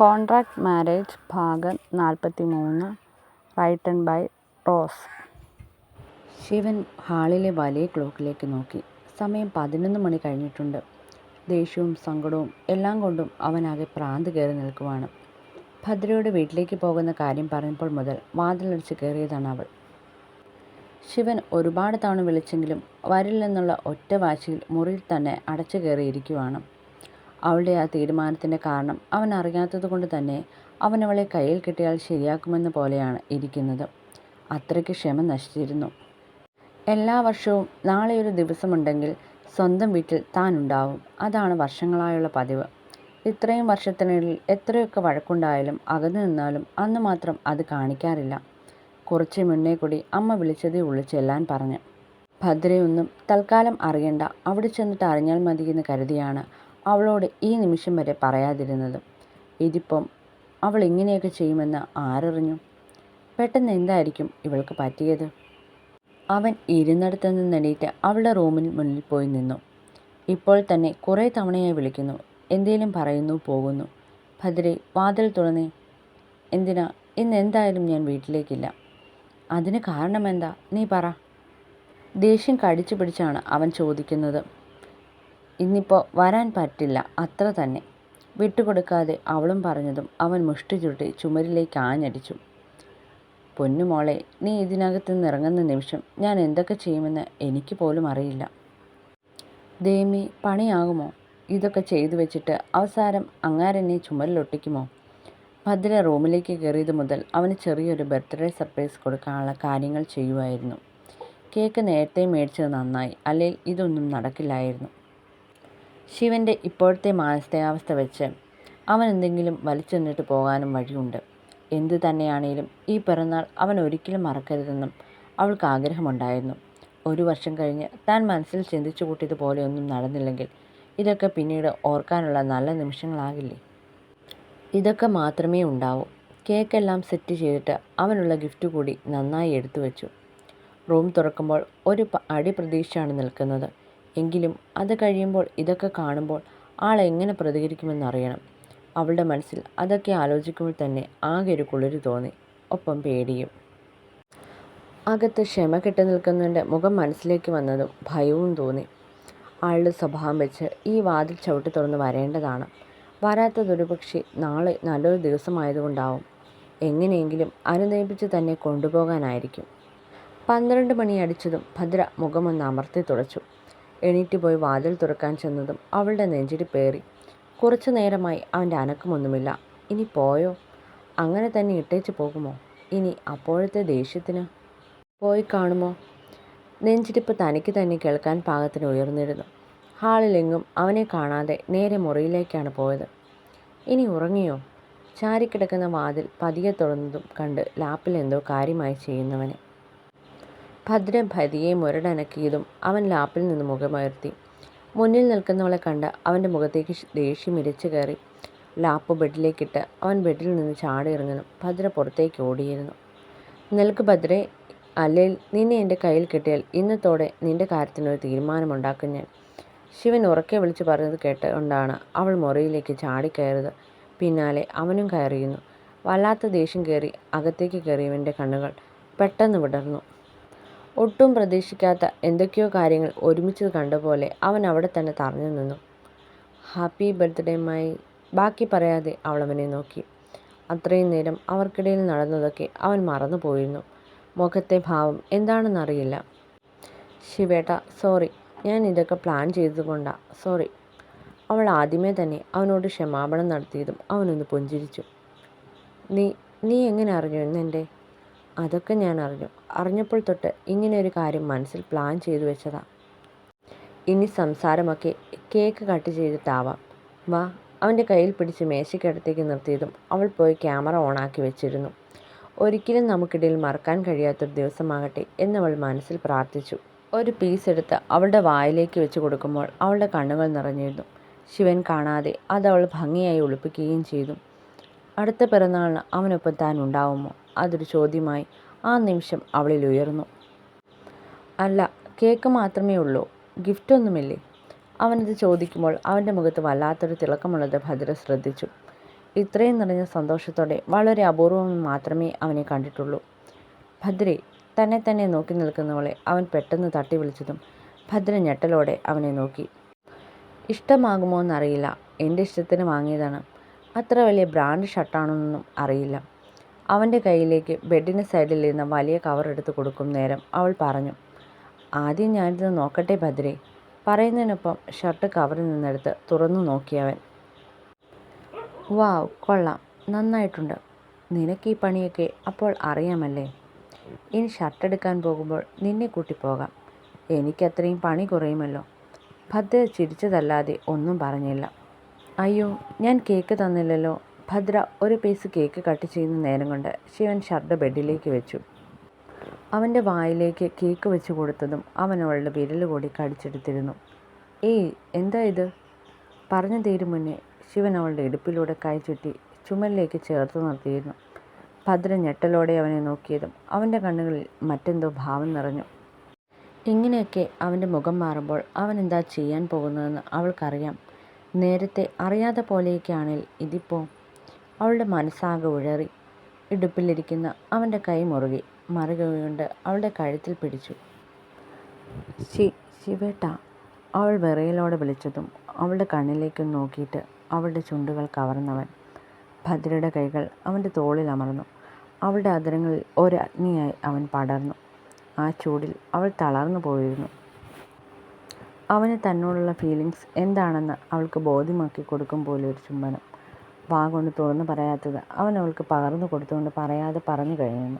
Contract marriage ഭാഗം നാൽപ്പത്തി മൂന്ന് റൈറ്റൺ ബൈ റോസ്. ശിവൻ ഹാളിലെ വലിയ ക്ലോക്കിലേക്ക് നോക്കി. സമയം പതിനൊന്ന് മണി കഴിഞ്ഞിട്ടുണ്ട്. ദേഷ്യവും സങ്കടവും എല്ലാം കൊണ്ടും അവനാകെ പ്രാന്ത് കയറി നിൽക്കുവാണ്. ഭദ്രയുടെ വീട്ടിലേക്ക് പോകുന്ന കാര്യം പറഞ്ഞപ്പോൾ മുതൽ വാതിലടിച്ച് കയറിയതാണ് അവൾ. ശിവൻ ഒരുപാട് തവണ വിളിച്ചെങ്കിലും വരില്ലെന്നുള്ള ഒറ്റ വാശിയിൽ മുറിയിൽ തന്നെ അടച്ചു കയറിയിരിക്കുവാണ്. അവളുടെ ആ തീരുമാനത്തിന്റെ കാരണം അവൻ അറിയാത്തത് കൊണ്ട് തന്നെ അവൻ അവളെ കയ്യിൽ കിട്ടിയാൽ ശരിയാക്കുമെന്ന പോലെയാണ് ഇരിക്കുന്നത്. അത്രയ്ക്ക് ക്ഷമ നശിച്ചിരുന്നു. എല്ലാ വർഷവും നാളെ ഒരു ദിവസമുണ്ടെങ്കിൽ സ്വന്തം വീട്ടിൽ താൻ ഉണ്ടാവും. അതാണ് വർഷങ്ങളായുള്ള പതിവ്. ഇത്രയും വർഷത്തിനിടയിൽ എത്രയൊക്കെ വഴക്കുണ്ടായാലും അകന്നു നിന്നാലും അന്ന് മാത്രം അത് കാണിക്കാറില്ല. കുറച്ച് മുന്നേ കൂടി അമ്മ വിളിച്ചതേ ഉള്ളു ചെല്ലാൻ പറഞ്ഞു. ഭദ്രയൊന്നും തൽക്കാലം അറിയണ്ട. അവിടെ ചെന്നിട്ട് അറിഞ്ഞാൽ മതിയെന്ന് കരുതിയാണ് അവളോട് ഈ നിമിഷം വരെ പറയാതിരുന്നത് ഇതിപ്പം അവൾ ഇങ്ങനെയൊക്കെ ചെയ്യുമെന്ന് ആരറിഞ്ഞു? പെട്ടെന്ന് എന്തായിരിക്കും ഇവൾക്ക് പറ്റിയത്? അവൻ ഇരുന്നിടത്ത് നിന്നെണീറ്റ് അവളുടെ റൂമിന് മുന്നിൽ പോയി നിന്നു. ഇപ്പോൾ തന്നെ കുറേ തവണയായി വിളിക്കുന്നു. എന്തേലും പറയുന്നു പോകുന്നു. ഭദ്രെ വാതിൽ തുറന്നേ. എന്തിനാ? ഇന്ന് എന്തായാലും ഞാൻ വീട്ടിലേക്കില്ല. അതിന് കാരണമെന്താ? നീ പറ. ദേഷ്യം കടിച്ചു പിടിച്ചാണ് അവൻ ചോദിക്കുന്നത്. ഇന്നിപ്പോൾ വരാൻ പറ്റില്ല. അത്ര തന്നെ. വിട്ടുകൊടുക്കാതെ അവളും പറഞ്ഞതും അവൻ മുഷ്ടി ചുരുട്ടി ചുമരിലേക്ക് ആഞ്ഞടിച്ചു. പൊന്നുമോളെ നീ ഇതിനകത്ത് നിന്ന് ഇറങ്ങുന്ന നിമിഷം ഞാൻ എന്തൊക്കെ ചെയ്യുമെന്ന് എനിക്ക് പോലും അറിയില്ല. ദേമി പണിയാകുമോ? ഇതൊക്കെ ചെയ്തു വെച്ചിട്ട് അവസാനം അങ്ങാരെന്നെ ചുമരിലൊട്ടിക്കുമോ ഭദ്ര റൂമിലേക്ക് കയറിയത് മുതൽ അവന് ചെറിയൊരു ബർത്ത്ഡേ സർപ്രൈസ് കൊടുക്കാനുള്ള കാര്യങ്ങൾ ചെയ്യുമായിരുന്നു കേക്ക് നേരത്തെ മേടിച്ചത് നന്നായി. അല്ലെങ്കിൽ ഇതൊന്നും നടക്കില്ലായിരുന്നു. ശിവന്റെ ഇപ്പോഴത്തെ മാനസികാവസ്ഥ വെച്ച് അവൻ എന്തെങ്കിലും വലിച്ചെന്നിട്ട് പോകാനും വഴിയുണ്ട്. എന്തു തന്നെയാണേലും ഈ പിറന്നാൾ അവൻ ഒരിക്കലും മറക്കരുതെന്നും അവൾക്ക് ആഗ്രഹമുണ്ടായിരുന്നു. ഒരു വർഷം കഴിഞ്ഞ് താൻ മനസ്സിൽ ചിന്തിച്ചു കൂട്ടിയതുപോലെയൊന്നും നടന്നില്ലെങ്കിൽ ഇതൊക്കെ പിന്നീട് ഓർക്കാനുള്ള നല്ല നിമിഷങ്ങളാകില്ലേ? ഇതൊക്കെ മാത്രമേ ഉണ്ടാവൂ. കേക്കെല്ലാം സെറ്റ് ചെയ്തിട്ട് അവനുള്ള ഗിഫ്റ്റ് കൂടി നന്നായി എടുത്തു വെച്ചു റൂം തുറക്കുമ്പോൾ ഒരു അടി പ്രതീക്ഷയാണ് നിൽക്കുന്നത്. എങ്കിലും അത് കഴിയുമ്പോൾ ഇതൊക്കെ കാണുമ്പോൾ ആൾ എങ്ങനെ പ്രതികരിക്കുമെന്നറിയണം അവളുടെ മനസ്സിൽ അതൊക്കെ ആലോചിക്കുമ്പോൾ തന്നെ ആകെ ഒരു കുളിര് തോന്നി. ഒപ്പം പേടിയും. അകത്ത് ക്ഷമ കെട്ടി നിൽക്കുന്നതിന്റെ മുഖം മനസ്സിലേക്ക് വന്നതും ഭയവും തോന്നി. ആളുടെ സ്വഭാവം വെച്ച് ഈ വാതിൽ ചവിട്ടി തുറന്ന് വരേണ്ടതാണ്. വരാത്തതൊരു പക്ഷേ നാളെ നല്ലൊരു ദിവസമായതുകൊണ്ടാവും. എങ്ങനെയെങ്കിലും അനുനയിപ്പിച്ച് തന്നെ കൊണ്ടുപോകാനായിരിക്കും. പന്ത്രണ്ട് മണി അടിച്ചതും ഭദ്ര മുഖമൊന്ന് അമർത്തി തുടച്ചു. എണീറ്റ് പോയി വാതിൽ തുറക്കാൻ ചെന്നതും അവളുടെ നെഞ്ചിടി പേറി. കുറച്ചു നേരമായി അവന്റെ അനക്കമൊന്നുമില്ല. ഇനി പോയോ? അങ്ങനെ തന്നെ ഇട്ടേച്ച് പോകുമോ? ഇനി അപ്പോഴത്തെ ദേഷ്യത്തിന്? പോയി കാണുമോ? നെഞ്ചിടിപ്പ് തനിക്ക് തന്നെ കേൾക്കാൻ പാകത്തിന് ഉയർന്നിരുന്നു. ഹാളിലെങ്ങും അവനെ കാണാതെ നേരെ മുറിയിലേക്കാണ് പോയത്. ഇനി ഉറങ്ങിയോ? ചാരിക്കിടക്കുന്ന വാതിൽ പതിയെ തുറന്നതും കണ്ട് ലാപ്പിൽ എന്തോ കാര്യമായി ചെയ്യുന്നവനെ. ഭദ്രം ഭതിയെ മുരടനക്കിയതും അവൻ ലാപ്പിൽ നിന്ന് മുഖമുയർത്തി. മുന്നിൽ നിൽക്കുന്നവളെ കണ്ട് അവന്റെ മുഖത്തേക്ക് ദേഷ്യം ഇരച്ചു കയറി. ലാപ്പ് ബെഡിലേക്കിട്ട് അവൻ ബെഡിൽ നിന്ന് ചാടി ഇറങ്ങുന്നു ഭദ്ര പുറത്തേക്ക് ഓടിയിരുന്നു. നിൽക്ക് ഭദ്രെ. അല്ലെങ്കിൽ നിന്നെ എന്റെ കയ്യിൽ കിട്ടിയാൽ ഇന്നത്തോടെ നിന്റെ കാര്യത്തിനൊരു തീരുമാനമുണ്ടാക്കും ഞാൻ. ശിവൻ ഉറക്കെ വിളിച്ച് പറഞ്ഞത് കേട്ടുകൊണ്ടാണ് അവൾ മുറിയിലേക്ക് ചാടിക്കയറിയത് പിന്നാലെ അവനും കയറിയുന്നു വല്ലാത്ത ദേഷ്യം കയറി അകത്തേക്ക് കയറിയവന്റെ കണ്ണുകൾ പെട്ടെന്ന് വിടർന്നു. ഒട്ടും പ്രതീക്ഷിക്കാത്ത എന്തൊക്കെയോ കാര്യങ്ങൾ ഒരുമിച്ച് കണ്ട പോലെ അവൻ അവിടെ തന്നെ തറഞ്ഞു നിന്നു. ഹാപ്പി ബർത്ത്ഡേ മായി ബാക്കി പറയാതെ അവൾ അവനെ നോക്കി. അത്രയും നേരം അവർക്കിടയിൽ നടന്നതൊക്കെ അവൻ മറന്നുപോയിരുന്നു മുഖത്തെ ഭാവം എന്താണെന്നറിയില്ല. ശിവേട്ട സോറി ഞാൻ ഇതൊക്കെ പ്ലാൻ ചെയ്തുകൊണ്ടാ സോറി. അവൾ ആദ്യമേ തന്നെ അവനോട് ക്ഷമാപണം നടത്തിയതും അവനൊന്ന് പുഞ്ചിരിച്ചു. നീ നീ എങ്ങനെ അറിഞ്ഞു എന്നെന്റെ അതൊക്കെ ഞാൻ അറിഞ്ഞു. അറിഞ്ഞപ്പോൾ തൊട്ട് ഇങ്ങനെ ഒരു കാര്യം മനസ്സിൽ പ്ലാൻ ചെയ്തു വെച്ചതാ. ഇനി സംസാരമൊക്കെ കേക്ക് കട്ട് ചെയ്തിട്ടാവാം. വാ അവന്റെ കയ്യിൽ പിടിച്ച് മേശയ്ക്കടുത്തേക്ക് നിർത്തിയതും അവൾ പോയി ക്യാമറ ഓണാക്കി വെച്ചിരുന്നു. ഒരിക്കലും നമുക്കിടയിൽ മറക്കാൻ കഴിയാത്തൊരു ദിവസമാകട്ടെ എന്നവൾ മനസ്സിൽ പ്രാർത്ഥിച്ചു. ഒരു പീസ് എടുത്ത് അവളുടെ വായിലേക്ക് വെച്ച് കൊടുക്കുമ്പോൾ അവളുടെ കണ്ണുകൾ നിറഞ്ഞിരുന്നു. ശിവൻ കാണാതെ അത് അവൾ ഭംഗിയായി ഒളിപ്പിക്കുകയും ചെയ്തു. അടുത്ത പിറന്നാളിന് അവനൊപ്പം താൻ ഉണ്ടാവുമോ? അതൊരു ചോദ്യമായി. ആ നിമിഷം അവളിൽ ഉയർന്നു. അല്ല കേക്ക് മാത്രമേ ഉള്ളൂ. ഗിഫ്റ്റൊന്നുമില്ലേ അവനത് ചോദിക്കുമ്പോൾ അവന്റെ മുഖത്ത് വല്ലാത്തൊരു തിളക്കമുള്ളത് ഭദ്ര ശ്രദ്ധിച്ചു. ഇത്രയും നിറഞ്ഞ സന്തോഷത്തോടെ വളരെ അപൂർവം മാത്രമേ അവനെ കണ്ടിട്ടുള്ളൂ. ഭദ്രെ തന്നെ തന്നെ നോക്കി നിൽക്കുന്നവളെ അവൻ പെട്ടെന്ന് തട്ടി വിളിച്ചതും ഭദ്ര ഞെട്ടലോടെ അവനെ നോക്കി. ഇഷ്ടമാകുമോ എന്നറിയില്ല എന്റെ ഇഷ്ടത്തിന് വാങ്ങിയതാണ്. അത്ര വലിയ ബ്രാൻഡ് ഷർട്ടാണെന്നൊന്നും അറിയില്ല. അവന്റെ കയ്യിലേക്ക് ബെഡിന് സൈഡിലിരുന്ന വലിയ കവർ എടുത്ത് കൊടുക്കും നേരം അവൾ പറഞ്ഞു ആദ്യം ഞാനിത് നോക്കട്ടെ ഭദ്രേ പറയുന്നതിനൊപ്പം ഷർട്ട് കവറിൽ നിന്നെടുത്ത് തുറന്നു നോക്കിയവൻ. വാവ് കൊള്ളാം നന്നായിട്ടുണ്ട്. നിനക്ക് ഈ പണിയൊക്കെ അപ്പോൾ അറിയാമല്ലേ? ഇനി ഷർട്ട് എടുക്കാൻ പോകുമ്പോൾ നിന്നെ കൂട്ടി പോകാം. എനിക്കത്രയും പണി കുറയുമല്ലോ. ഭദ്ര ചിരിച്ചതല്ലാതെ ഒന്നും പറഞ്ഞില്ല. അയ്യോ ഞാൻ കേക്ക് തന്നില്ലല്ലോ ഭദ്ര ഒരു പീസ് കേക്ക് കട്ട് ചെയ്യുന്ന നേരം കൊണ്ട് ശിവൻ ഷർട്ട് ബെഡിലേക്ക് വെച്ചു. അവന്റെ വായിലേക്ക് കേക്ക് വെച്ച് കൊടുത്തതും അവൻ അവളുടെ വിരൽ കൂടി കടിച്ചെടുത്തിരുന്നു. ഏയ് എന്താ ഇത്? പറഞ്ഞു തീരും മുന്നേ ശിവൻ അവളുടെ ഇടുപ്പിലൂടെ കൈ ചുറ്റി ചുമലിലേക്ക് ചേർത്ത് നിർത്തിയിരുന്നു. ഭദ്ര ഞെട്ടലോടെ അവനെ നോക്കിയതും അവന്റെ കണ്ണുകളിൽ മറ്റെന്തോ ഭാവം നിറഞ്ഞു. ഇങ്ങനെയൊക്കെ അവന്റെ മുഖം മാറുമ്പോൾ അവൻ എന്താ ചെയ്യാൻ പോകുന്നതെന്ന് അവൾക്കറിയാം. നേരത്തെ അറിയാതെ പോലെയൊക്കെയാണെങ്കിൽ ഇതിപ്പോൾ അവളുടെ മനസ്സാകെ ഉഴറി. ഇടുപ്പിലിരിക്കുന്ന അവന്റെ കൈ മുറുകി. മറുകൈകൊണ്ട് അവളുടെ കഴുത്തിൽ പിടിച്ചു. ശി ശിവേട്ട അവൾ വിറയലോടെ വിളിച്ചതും അവളുടെ കണ്ണിലേക്ക് നോക്കിയിട്ട് അവളുടെ ചുണ്ടുകൾ കവർന്നവൻ. ഭദ്രയുടെ കൈകൾ അവന്റെ തോളിൽ അമർന്നു. അവളുടെ അതിരങ്ങളിൽ ഒരു അഗ്നിയായി അവൻ പടർന്നു. ആ ചൂടിൽ അവൾ തളർന്നു പോയിരുന്നു. അവന് തന്നോടുള്ള ഫീലിങ്സ് എന്താണെന്ന് അവൾക്ക് ബോധ്യമാക്കി കൊടുക്കും പോലെ ഒരു ചുംബനം. വാ കൊണ്ട് തുറന്നു പറയാത്തത്. അവൻ അവൾക്ക് പകർന്നു കൊടുത്തുകൊണ്ട് പറയാതെ പറഞ്ഞു കഴിഞ്ഞു.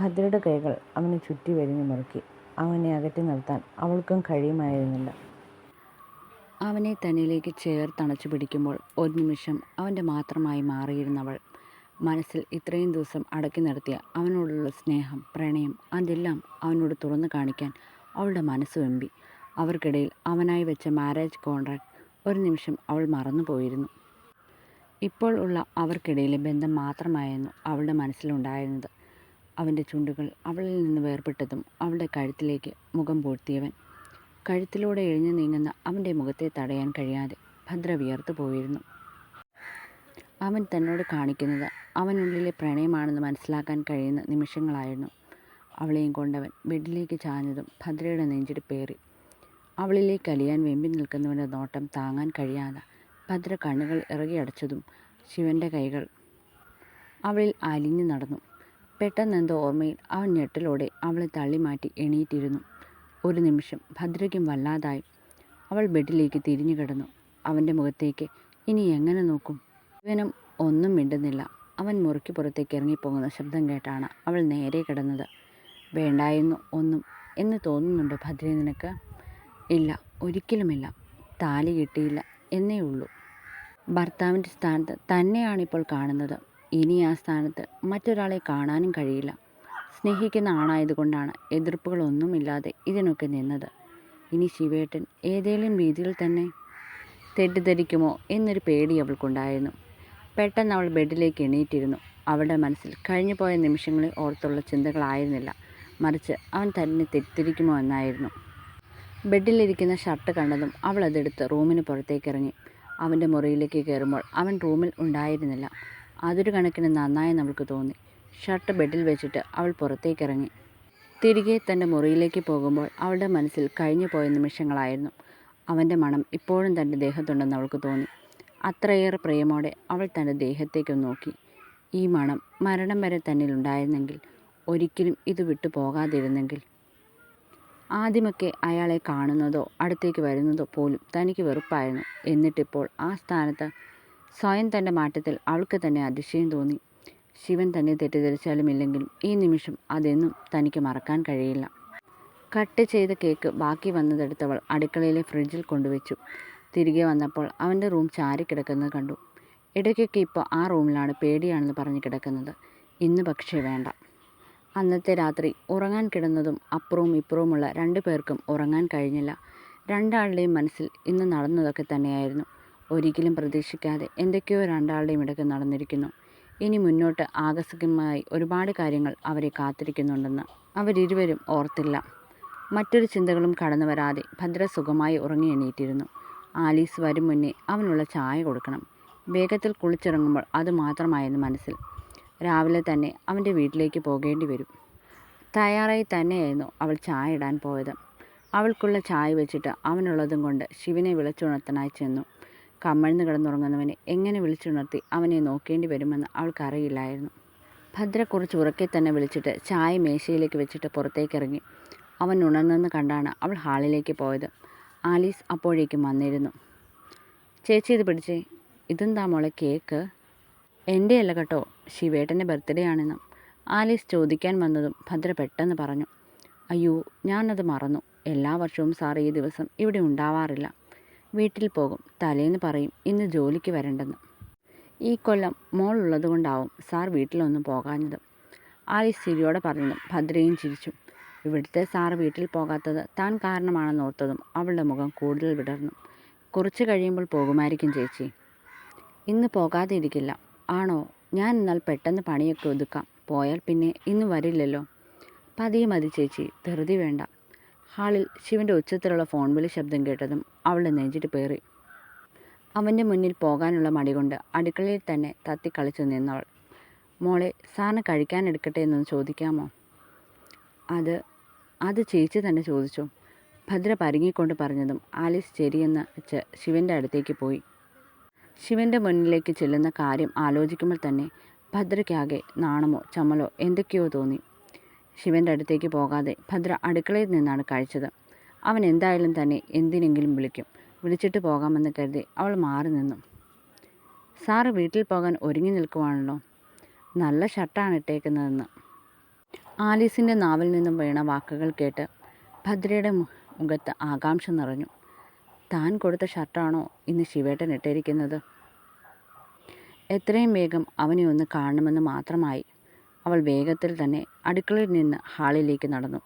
ഭദ്രയുടെ കൈകൾ അവനെ ചുറ്റി വരിഞ്ഞു മുറുക്കി. അവനെ അകറ്റി നിർത്താൻ അവൾക്കും കഴിയുമായിരുന്നില്ല. അവനെ തന്നിലേക്ക് ചേർത്തണച്ചു പിടിക്കുമ്പോൾ ഒരു നിമിഷം അവന്റെ മാത്രമായി മാറിയിരുന്നവൾ. മനസ്സിൽ ഇത്രയും ദിവസം അടക്കി നിർത്തിയ അവനോടുള്ള സ്നേഹം പ്രണയം അതെല്ലാം അവനോട് തുറന്നു കാണിക്കാൻ അവളുടെ മനസ്സ് വെമ്പി. അവർക്കിടയിൽ അവനായി വെച്ച മാരേജ് കോൺട്രാക്ട് ഒരു നിമിഷം അവൾ മറന്നുപോയിരുന്നു. ഇപ്പോൾ ഉള്ള അവർക്കിടയിലെ ബന്ധം മാത്രമായിരുന്നു അവളുടെ മനസ്സിലുണ്ടായിരുന്നത്. അവന്റെ ചുണ്ടുകൾ അവളിൽ നിന്ന് വേർപെട്ടതും അവളുടെ കഴുത്തിലേക്ക് മുഖം പൂഴ്ത്തിയവൻ കഴുത്തിലൂടെ എഴിഞ്ഞു നീങ്ങുന്ന അവന്റെ മുഖത്തെ തടയാൻ കഴിയാതെ ഭദ്ര വിയർത്തു പോയിരുന്നു. അവൻ തന്നോട് കാണിക്കുന്നത് അവനുള്ളിലെ പ്രണയമാണെന്ന് മനസ്സിലാക്കാൻ കഴിയുന്ന നിമിഷങ്ങളായിരുന്നു. അവളെയും കൊണ്ടവൻ ബെഡിലേക്ക് ചാഞ്ഞതും ഭദ്രയുടെ നെഞ്ചിടിപ്പേറി അവളിലേക്ക് അലിയാൻ വെമ്പി നിൽക്കുന്നവന്റെ നോട്ടം താങ്ങാൻ കഴിയാതെ ഭദ്ര കണ്ണുകൾ ഇറകിയടച്ചതും ശിവന്റെ കൈകൾ അവളിൽ അലിഞ്ഞു നടന്നു. പെട്ടെന്നെന്തോ ഓർമ്മയിൽ അവൻ ഞെട്ടലോടെ അവളെ തള്ളിമാറ്റി എണീറ്റിരുന്നു. ഒരു നിമിഷം ഭദ്രയ്ക്കും വല്ലാതായി. അവൾ ബെഡിലേക്ക് തിരിഞ്ഞു കിടന്നു. അവന്റെ മുഖത്തേക്ക് ഇനി എങ്ങനെ നോക്കും? ഇവനും ഒന്നും മിണ്ടുന്നില്ല. അവൻ മുറുക്കി പുറത്തേക്ക് ഇറങ്ങിപ്പോകുന്ന ശബ്ദം കേട്ടാണ് അവൾ നേരെ കിടന്നത്. വേണ്ടായിരുന്നു ഒന്നും എന്ന് തോന്നുന്നുണ്ടോ ഭദ്രയെ നിനക്ക്? ഇല്ല ഒരിക്കലുമില്ല. താലി കിട്ടിയില്ല എന്നേ ഉള്ളൂ. ഭർത്താവിന്റെ സ്ഥാനത്ത് തന്നെയാണിപ്പോൾ കാണുന്നത്. ഇനി ആ സ്ഥാനത്ത് മറ്റൊരാളെ കാണാനും കഴിയില്ല. സ്നേഹിക്കുന്ന ആണായതുകൊണ്ടാണ് എതിർപ്പുകളൊന്നുമില്ലാതെ ഇതിനൊക്കെ നിന്നത്. ഇനി ശിവേട്ടൻ ഏതെങ്കിലും രീതിയിൽ തന്നെ തെറ്റിദ്ധരിക്കുമോ എന്നൊരു പേടി അവൾക്കുണ്ടായിരുന്നു. പെട്ടെന്ന് അവൾ ബെഡിലേക്ക് എണീറ്റിരുന്നു. അവളുടെ മനസ്സിൽ കഴിഞ്ഞുപോയ നിമിഷങ്ങളെ ഓർത്തുള്ള ചിന്തകളായിരുന്നില്ല. മറിച്ച് അവൻ തന്നെ തെറ്റിദ്ധരിക്കുമോ എന്നായിരുന്നു. ബെഡിലിരിക്കുന്ന ഷർട്ട് കണ്ടതും അവൾ അതെടുത്ത് റൂമിന് പുറത്തേക്ക് ഇറങ്ങി അവന്റെ മുറിയിലേക്ക് കയറുമ്പോൾ അവൻ റൂമിൽ ഉണ്ടായിരുന്നില്ല. അതൊരു കണക്കിന് നന്നായി നമ്മൾക്ക് തോന്നി. ഷർട്ട് ബെഡിൽ വെച്ചിട്ട് അവൾ പുറത്തേക്ക് ഇറങ്ങി തിരികെ തന്റെ മുറിയിലേക്ക് പോകുമ്പോൾ അവളുടെ മനസ്സിൽ കഴിഞ്ഞു പോയ നിമിഷങ്ങളായിരുന്നു. അവന്റെ മണം ഇപ്പോഴും തന്റെ ദേഹത്തുണ്ടെന്ന് അവൾക്ക് തോന്നി. അത്രയേറെ പ്രേമോടെ അവൾ തന്റെ ദേഹത്തേക്ക് നോക്കി. ഈ മണം മരണം വരെ തന്നിലുണ്ടായിരുന്നെങ്കിൽ ഒരിക്കലും ഇത് വിട്ടു പോകാതിരുന്നെങ്കിൽ ആദ്യമൊക്കെ അയാളെ കാണുന്നതോ അടുത്തേക്ക് വരുന്നതോ പോലും തനിക്ക് വെറുപ്പായിരുന്നു. എന്നിട്ടിപ്പോൾ ആ സ്ഥാനത്ത് സ്വയം തന്റെ മാറ്റത്തിൽ അവൾക്ക് തന്നെ അതിശയം തോന്നി. ശിവൻ തന്നെ തെറ്റിദ്ധരിച്ചാലും ഇല്ലെങ്കിലും ഈ നിമിഷം അതെന്നും തനിക്ക് മറക്കാൻ കഴിയില്ല. കട്ട് ചെയ്ത കേക്ക് ബാക്കി വന്നതെടുത്തവൾ അടുക്കളയിലെ ഫ്രിഡ്ജിൽ കൊണ്ടുവച്ചു. തിരികെ വന്നപ്പോൾ അവന്റെ റൂം ചാരി ചാരിക്കിടക്കുന്നത് കണ്ടു. ഇടയ്ക്കൊക്കെ ഇപ്പോൾ ആ റൂമിലാണ് പേടിയാണെന്ന് പറഞ്ഞ് കിടക്കുന്നത്. ഇന്ന് പക്ഷേ വേണ്ട. അന്നത്തെ രാത്രി ഉറങ്ങാൻ കിടന്നതും അപ്പുറവും ഇപ്പുറവുമുള്ള രണ്ടു പേർക്കും ഉറങ്ങാൻ കഴിഞ്ഞില്ല. രണ്ടാളുടെയും മനസ്സിൽ ഇന്ന് നടന്നതൊക്കെ തന്നെയായിരുന്നു. ഒരിക്കലും പ്രതീക്ഷിക്കാതെ എന്തൊക്കെയോ രണ്ടാളുടെയും ഇടയ്ക്ക് നടന്നിരിക്കുന്നു. ഇനി മുന്നോട്ട് ആകസ്മികമായി ഒരുപാട് കാര്യങ്ങൾ അവരെ കാത്തിരിക്കുന്നുണ്ടെന്ന് അവരിരുവരും ഓർത്തില്ല. മറ്റൊരു ചിന്തകളും കടന്നു വരാതെ ഭദ്ര സുഖമായി ഉറങ്ങി എണീറ്റിരുന്നു. ആലീസ് വരും മുന്നേ അവനുള്ള ചായ കൊടുക്കണം. വേഗത്തിൽ കുളിച്ചിറങ്ങുമ്പോൾ അത് മനസ്സിൽ രാവിലെ തന്നെ അവന്റെ വീട്ടിലേക്ക് പോകേണ്ടി വരും. തയ്യാറായി തന്നെയായിരുന്നു അവൾ ചായ ഇടാൻ പോയത്. അവൾക്കുള്ള ചായ വെച്ചിട്ട് അവനുള്ളതും കൊണ്ട് ശിവനെ വിളിച്ചുണർത്തനായി ചെന്നു. കമ്മഴ്ന്ന് കിടന്നുറങ്ങുന്നവനെ എങ്ങനെ വിളിച്ചുണർത്തി അവനെ നോക്കേണ്ടി വരുമെന്ന് അവൾക്കറിയില്ലായിരുന്നു. ഭദ്ര കുറച്ച് ഉറക്കെ തന്നെ വിളിച്ചിട്ട് ചായ മേശയിലേക്ക് വെച്ചിട്ട് പുറത്തേക്ക് ഇറങ്ങി അവൻ ഉണർന്നെന്ന് കണ്ടാണ് അവൾ ഹാളിലേക്ക് പോയത്. ആലീസ് അപ്പോഴേക്കും വന്നിരുന്നു. ചേച്ചി ഇത് പിടിച്ചേ ഇതെന്താ മോളെ കേക്ക്? എന്റെ അല്ല കേട്ടോ ശിവേട്ടന്റെ ബർത്ത്ഡേ ആണെന്നും. ആലീസ് ചോദിക്കാൻ വന്നതും ഭദ്ര പെട്ടെന്ന് പറഞ്ഞു അയ്യോ ഞാനത് മറന്നു. എല്ലാ വർഷവും സാർ ഈ ദിവസം ഇവിടെ ഉണ്ടാവാറില്ല. വീട്ടിൽ പോകും തലേന്ന് പറയും ഇന്ന് ജോലിക്ക് വരണ്ടെന്ന്. ഈ കൊല്ലം മോൾ ഉള്ളതുകൊണ്ടാവും സാർ വീട്ടിലൊന്നും പോകാഞ്ഞത്. ആലീസ് ചിരിയോടെ പറഞ്ഞതും ഭദ്രയും ചിരിച്ചു ഇവിടുത്തെ സാർ വീട്ടിൽ പോകാത്തത് താൻ കാരണമാണെന്ന് ഓർത്തതും അവളുടെ മുഖം കൂടുതൽ വിടർന്നു. കുറച്ച് കഴിയുമ്പോൾ പോകുമായിരിക്കും ചേച്ചി. ഇന്ന് പോകാതെ ഇരിക്കില്ല ആണോ? ഞാൻ എന്നാൽ പെട്ടെന്ന് പണിയൊക്കെ ഒതുക്കാം. പോയാൽ പിന്നെ ഇന്ന് വരില്ലല്ലോ. പതിയെ മതി ചേച്ചി. ധൃതി വേണ്ട. ഹാളിൽ ശിവന്റെ ഉച്ചത്തിലുള്ള ഫോൺ വിളി ശബ്ദം കേട്ടതും അവളുടെ നെഞ്ചിട്ട് പേറി. അവന്റെ മുന്നിൽ പോകാനുള്ള മടി കൊണ്ട് അടുക്കളയിൽ തന്നെ തത്തിക്കളിച്ചു നിന്നവൾ. മോളെ സാറിന് കഴിക്കാൻ എടുക്കട്ടെ എന്നൊന്ന് ചോദിക്കാമോ? അത് അത് ചേച്ചി തന്നെ ചോദിച്ചു. ഭദ്ര പരുങ്ങിക്കൊണ്ട് പറഞ്ഞതും ആലീസ് ശരിയെന്ന് വെച്ച് ശിവന്റെ അടുത്തേക്ക് പോയി. ശിവന്റെ മുന്നിലേക്ക് ചെല്ലുന്ന കാര്യം ആലോചിക്കുമ്പോൾ തന്നെ ഭദ്രയ്ക്കാകെ നാണമോ ചമ്മലോ എന്തൊക്കെയോ തോന്നി. ശിവന്റെ അടുത്തേക്ക് പോകാതെ ഭദ്ര അടുക്കളയിൽ നിന്നാണ് കഴിച്ചത്. അവൻ എന്തായാലും തന്നെ എന്തിനെങ്കിലും വിളിക്കും. വിളിച്ചിട്ട് പോകാമെന്ന് കരുതി അവൾ മാറി നിന്നു. സാറ് വീട്ടിൽ പോകാൻ ഒരുങ്ങി നിൽക്കുവാണല്ലോ. നല്ല ഷർട്ടാണ് ഇട്ടേക്കുന്നതെന്ന്. ആലീസിന്റെ നാവിൽ നിന്നും വീണ വാക്കുകൾ കേട്ട് ഭദ്രയുടെ മുഖത്ത് ആകാംക്ഷ നിറഞ്ഞു. താൻ കൊടുത്ത ഷർട്ടാണോ ഇന്ന് ശിവേട്ടൻ ഇട്ടിരിക്കുന്നത്? എത്രയും വേഗം അവനെ ഒന്ന് കാണണമെന്ന് മാത്രമായി. അവൾ വേഗത്തിൽ തന്നെ അടുക്കളയിൽ നിന്ന് ഹാളിലേക്ക് നടന്നു.